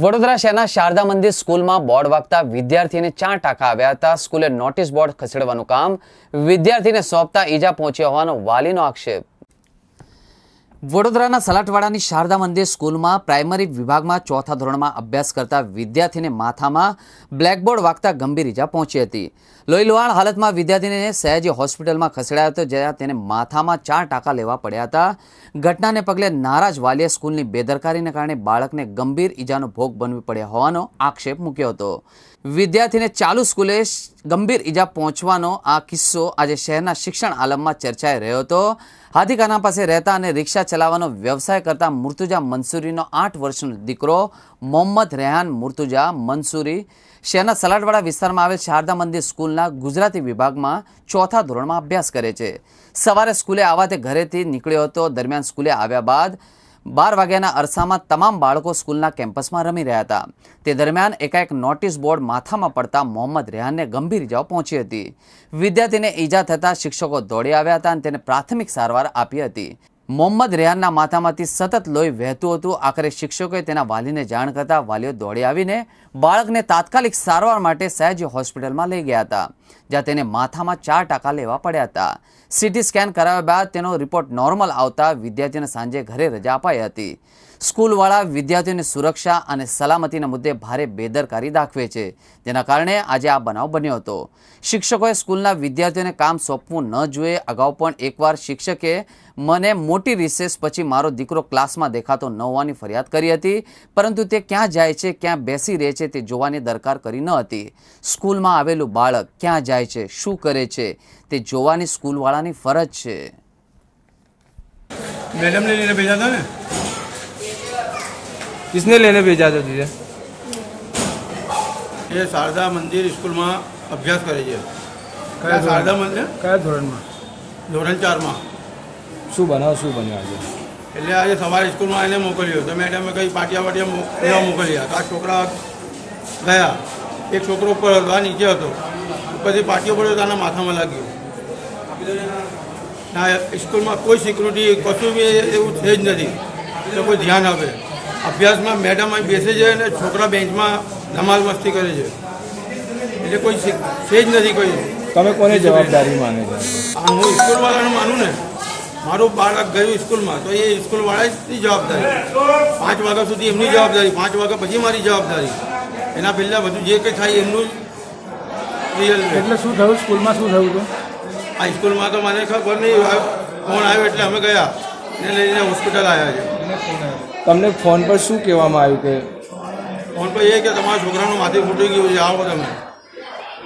વડોદરા શહેરના શારદા મંદિર સ્કૂલમાં બોર્ડ વાગતા વિદ્યાર્થીને ચાર ટાંકા આવ્યા હતા. સ્કૂલે નોટિસ બોર્ડ ખસેડવાનું કામ વિદ્યાર્થીને સોંપતા ઈજા પહોંચી હોવાનો વાલીનો આક્ષેપ. વડોદરાના સલાટવાડાની શારદા મંદિર સ્કૂલમાં પ્રાઇમરી વિભાગમાં ચોથા ધોરણમાં અભ્યાસ કરતા વિદ્યાર્થીને માથામાં બ્લેકબોર્ડ વાગતા ગંભીર ઈજા પહોંચી હતી. લોહીલુહાણ હાલતમાં વિદ્યાર્થીને સયાજી હોસ્પિટલમાં ખસેડાયો હતો, જ્યાં તેને માથામાં ચાર ટાંકા લેવા પડ્યા હતા. ઘટનાને પગલે નારાજ વાલીએ સ્કૂલની બેદરકારીને કારણે બાળકને ગંભીર ઈજાનો ભોગ બનવી પડ્યા હોવાનો આક્ષેપ મૂક્યો હતો. વિદ્યાર્થીને ચાલુ સ્કૂલે ગંભીર ઈજા પહોંચવાનો આ કિસ્સો આજે શહેરના શિક્ષણ આલમમાં ચર્ચાઈ રહ્યો હતો. હાથીખાના પાસે રહેતા અને રિક્ષા ચલાવવાનો વ્યવસાય કરતા મુર્તુજા મંસૂરીનો આઠ વર્ષનો દીકરો મોહમ્મદ રેહાન મુર્તુજા મંસૂરી. શહેરના સલાડવાડા વિસ્તારમાં આવેલ શારદા મંદિર સ્કૂલના ગુજરાતી વિભાગમાં ચોથા ધોરણમાં અભ્યાસ કરે છે. સવારે સ્કૂલે આવવા તે ઘરેથી નીકળ્યો હતો. દરમિયાન સ્કૂલે આવ્યા બાદ બાર વાગ્યાના અરસામાં તમામ બાળકો સ્કૂલના કેમ્પસમાં રમી રહ્યા હતા. તે દરમિયાન એકાએક નોટિસ બોર્ડ માથામાં પડતા મોહમ્મદ રેહાનને ગંભીર ઇજાઓ પહોંચી હતી. વિદ્યાર્થીને ઈજા થતાં શિક્ષકો દોડી આવ્યા હતા અને તેને પ્રાથમિક સારવાર આપી હતી. મોહમ્મદ રેહાનના માથામાંથી સતત લોહી વહેતું હતું. આખરે શિક્ષકોએ તેના વાલીને જાણ કરતા વાલીઓ દોડી આવીને બાળકને તાત્કાલિક સારવાર માટે સયાજી હોસ્પિટલમાં લઈ ગયા હતા, જ્યાં તેને માથામાં ચાર ટાંકા લેવા પડ્યા હતા. સીટી સ્કેન કરાવ્યા બાદ તેનો રિપોર્ટ નોર્મલ આવતા વિદ્યાર્થીને સાંજે ઘરે રજા અપાઈ હતી. સ્કૂલવાળા વિદ્યાર્થીઓની સુરક્ષા અને સલામતીના મુદ્દે ભારે બેદરકારી દાખવે છે. જેના કારણે આજે આ બનાવ બન્યો હતો. શિક્ષકોએ સ્કૂલના વિદ્યાર્થીઓને કામ સોંપવું ન જોઈએ. અગાઉ પણ એકવાર શિક્ષકે મને મોટી રિસેસ પછી મારો દીકરો ક્લાસમાં દેખાતો ન હોવાની ફરિયાદ કરી હતી. પરંતુ તે ક્યાં જાય છે, ક્યાં બેસી રહે છે તે જોવાની દરકાર કરી ન હતી. સ્કૂલમાં આવેલું બાળક ક્યાં જાય છે, શું કરે છે તે જોવાની સ્કૂલવાળાની ફરજ છે. મેડમ લઈને ભેજા હતા ને? किसने लेने भेजा था तुझे એ શારદા મંદિર સ્કૂલમાં અભ્યાસ કરે છે કયા ધોરણ? શારદા મંદિર કયા ધોરણમાં ધોરણ ચારમાં શું બનાવ શું બન્યું આજે એટલે આજે સવારે સ્કૂલમાં એને મોકલ્યો તો મેડમે કંઈ પાટિયા પાટિયા મો- લેવા મોકલ્યા તો આ છોકરા ગયા એક છોકરો ઉપર હતો આ નીચે હતો ઉપરથી પાટીઓ પડ્યો તો આના માથામાં લાગ્યો ના સ્કૂલમાં કોઈ સિક્યુરિટી કશું બી એવું છે જ નથી તો કોઈ ધ્યાન આપે અભ્યાસમાં મેડમ અહીં બેસે છે અને છોકરા બેન્ચમાં ધમાલ મસ્તી કરે છે. એટલે કોઈ છે જ નથી કોઈ. તમે કોને જવાબદારી માને છે? હું સ્કૂલવાળાનું માનું ને મારું બાળક ગયું સ્કૂલમાં તો એ સ્કૂલવાળાની જવાબદારી. પાંચ વાગ્યા સુધી એમની જવાબદારી પાંચ વાગ્યા પછી મારી જવાબદારી. એના પહેલાં બધું જે કંઈ થાય એમનું રિયલ એટલે શું થયું? સ્કૂલમાં શું થયું હતું? આ સ્કૂલમાં તો મને ખબર નહીં ફોન આવ્યો એટલે અમે ગયા. ને લઈને હોસ્પિટલ આવ્યા છે. તમને ફોન પર શું કહેવામાં આવ્યું કે ફોન પર એ કે તમારા છોકરાનું માથે ફૂટી ગયું છે આવો તમે.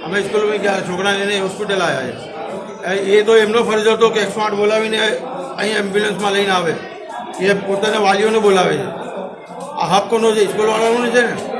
અમે સ્કૂલમાં ગયા છોકરાને લઈને હોસ્પિટલ આવ્યા છે. એ તો એમનો ફરજ હતો કે એકસો આઠ બોલાવીને અહીં એમ્બ્યુલન્સમાં લઈને આવે. એ પોતાના વાલીઓને બોલાવે છે. આ હક્કોનો છે સ્કૂલવાળાનો છે ને